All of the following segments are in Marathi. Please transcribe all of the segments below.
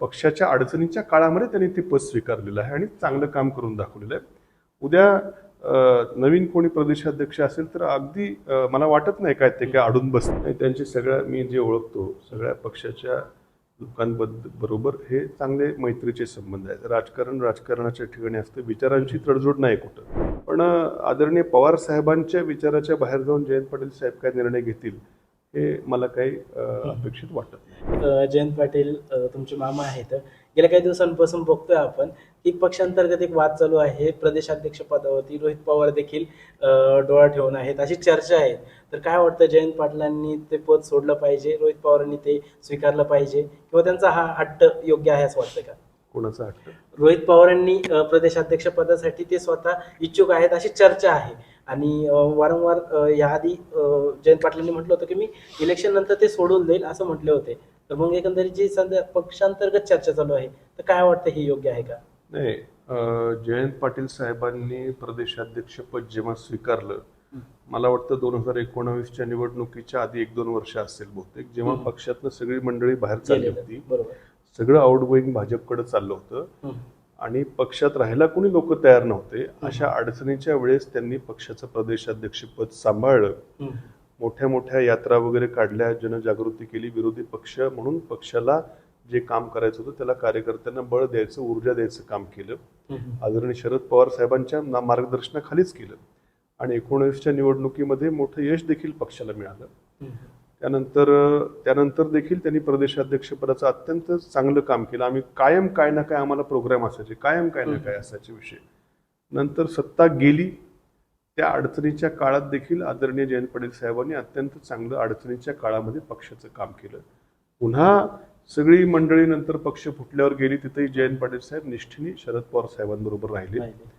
पक्षाच्या अडचणीच्या काळामध्ये त्यांनी ते पद स्वीकारलेलं आहे आणि चांगलं काम करून दाखवलेलं आहे. उद्या नवीन कोणी प्रदेशाध्यक्ष असेल तर अगदी मला वाटत नाही काय ते काय अडून बस त्यांचे सगळ्या मी जे ओळखतो सगळ्या पक्षाच्या लोकांबद्दल बरोबर हे चांगले मैत्रीचे संबंध आहेत. राजकारण राजकारणाच्या ठिकाणी असतं विचारांची तडजोड नाही कुठं. पण आदरणीय पवार साहेबांच्या विचाराच्या बाहेर जाऊन जयंत पाटील साहेब काय निर्णय घेतील हे मला काही अपेक्षित वाटत जयंत पाटील तुमचे मामा आहेत. गेल्या काही दिवसांपासून बघतोय आपण की पक्षांतर्गत एक वाद चालू आहे. प्रदेशाध्यक्ष पदावरती रोहित पवार देखील डोळा ठेवून आहेत. अशी चर्चा आहे. तर काय वाटतं जयंत पाटलांनी ते पद सोडलं पाहिजे रोहित पवारांनी ते स्वीकारलं पाहिजे किंवा त्यांचा हा हट्ट योग्य आहे असं वाटतं का? कोणाचं हट्ट? रोहित पवारांनी प्रदेशाध्यक्ष पदासाठी ते स्वतः इच्छुक आहेत अशी चर्चा आहे. आणि वारंवार याआधी जयंत पाटलांनी म्हटलं होतं की मी इलेक्शन नंतर ते सोडून देईल असं म्हटले होते तर मग एकंदरीत जी सध्या पक्षांतर्गत चर्चा चालू आहे तर काय वाटतं हे योग्य आहे का नाही जयंत पाटील साहेबांनी प्रदेशाध्यक्षपद जेव्हा स्वीकारलं मला वाटतं दोन हजार एकोणावीसच्या निवडणुकीच्या आधी एक दोन वर्ष असेल बहुतेक जेव्हा. पक्षातनं सगळी मंडळी बाहेर चालली. होती सगळं आउटगोईंग भाजपकडे चाललं होतं. आणि पक्षात राहायला कोणी लोक तयार नव्हते अशा अडचणीच्या वेळेस त्यांनी पक्षाचं प्रदेशाध्यक्षपद सांभाळलं. मोठ्या मोठ्या यात्रा वगैरे काढल्या जनजागृती केली विरोधी पक्ष म्हणून पक्षाला जे काम करायचं होतं त्याला कार्यकर्त्यांना बळ द्यायचं ऊर्जा द्यायचं काम केलं. आदरणीय शरद पवार साहेबांच्या ना- मार्गदर्शनाखालीच केलं आणि एकोणीसच्या निवडणुकीमध्ये मोठं यश देखील पक्षाला मिळालं. त्यानंतर त्यानंतर देखील त्यांनी प्रदेशाध्यक्षपदाचं अत्यंत चांगलं काम केलं. आम्ही कायम काय ना काय आम्हाला प्रोग्राम असायचे. कायम काय ना काय असायचे विषय. नंतर सत्ता गेली. त्या अडचणीच्या काळात देखील आदरणीय जयंत पाटील साहेबांनी अत्यंत चांगलं अडचणीच्या काळामध्ये पक्षाचं काम केलं. पुन्हा सगळी मंडळी नंतर पक्ष फुटल्यावर गेली. तिथेही जयंत पाटील साहेब निष्ठेने शरद पवार साहेबांबरोबर राहिले. राहिले.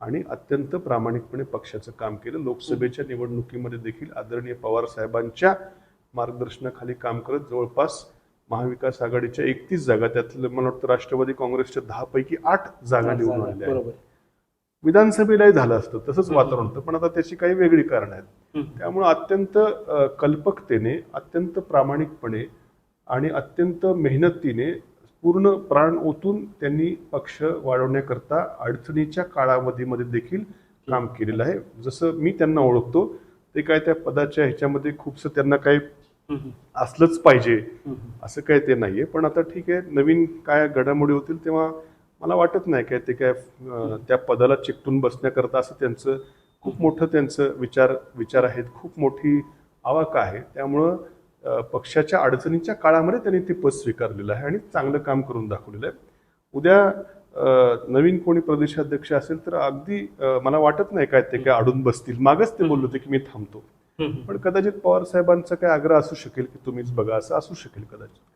आणि अत्यंत प्रामाणिकपणे पक्षाचं काम केलं. लोकसभेच्या निवडणुकीमध्ये देखील आदरणीय पवार साहेबांच्या मार्गदर्शनाखाली काम करत जवळपास महाविकास आघाडीच्या एकतीस जागा त्यातलं मला वाटतं राष्ट्रवादी काँग्रेसच्या दहा पैकी आठ जागा निवडून आलेल्या आहेत. बरोबर. विधानसभेलाही झालं असतं तसंच वातावरण होतं पण आता त्याची काही वेगळी कारण आहेत. त्यामुळं अत्यंत कल्पकतेने अत्यंत प्रामाणिकपणे आणि अत्यंत मेहनतीने पूर्ण प्राण ओतून त्यांनी पक्ष वाढवण्याकरता अडचणीच्या काळामध्ये मध्ये देखील काम केलेलं आहे. जसं मी त्यांना ओळखतो ते काय त्या पदाच्या ह्याच्यामध्ये खूपसं त्यांना काही. असलंच पाहिजे. असं काय ते नाहीये. पण आता ठीक आहे नवीन काय घडामोडी होतील तेव्हा मला वाटत नाही काय ते काय त्या पदाला चिकटून बसण्याकरता असं त्यांचं खूप मोठं त्यांचं विचार विचार आहेत. खूप मोठी आवाका आहे. त्यामुळं पक्षाच्या अडचणीच्या काळामध्ये त्यांनी ते पद स्वीकारलेलं आहे आणि चांगलं काम करून दाखवलेलं आहे. उद्या नवीन कोणी प्रदेशाध्यक्ष असेल तर अगदी मला वाटत नाही काय ते काय अडून बसतील. मागच ते बोलले होते की मी थांबतो. पण कदाचित पवार साहेबांचा काय आग्रह असू शकेल की तुम्हीच बघा असं असू शकेल कदाचित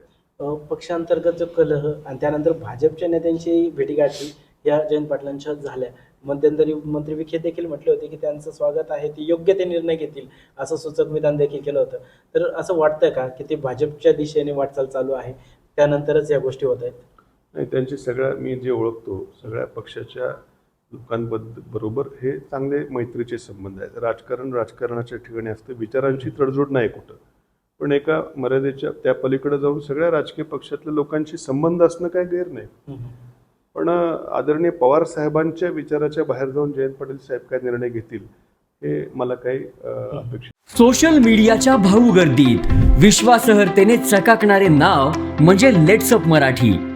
पक्षांतर्गत जो कलह आणि त्यानंतर भाजपच्या नेत्यांची भेटीगाठी या जयंत पाटलांच्या झाल्या. मध्यंतरी मंत्री विखे देखील म्हटले होते की त्यांचं स्वागत आहे ते योग्य ते निर्णय घेतील असं सूचक विधान देखील केलं होतं. तर असं वाटतं का की ते भाजपच्या दिशेने वाटचाल चालू आहे? त्यानंतरच या गोष्टी होत आहेत. नाही त्यांचे सगळ्या मी जे ओळखतो सगळ्या पक्षाच्या लोकांबद्द बरोबर हे चांगले मैत्रीचे संबंध आहेत. राजकारण राजकारणाच्या ठिकाणी असतं. विचारांची तडजोड नाही कुठं. पण एका मर्यादेच्या त्या पलीकडे जाऊन सगळ्या राजकीय पक्षातल्या लोकांशी संबंध असणं काय गैर नाही. पण आदरणीय पवार साहेबांच्या विचाराच्या बाहेर जाऊन जयंत पाटील साहेब काय निर्णय घेतील हे मला काही अं, अपेक्षित सोशल मीडियाच्या भाऊ गर्दीत. विश्वासार्हतेने चकाकणारे नाव म्हणजे लेट्सअप मराठी.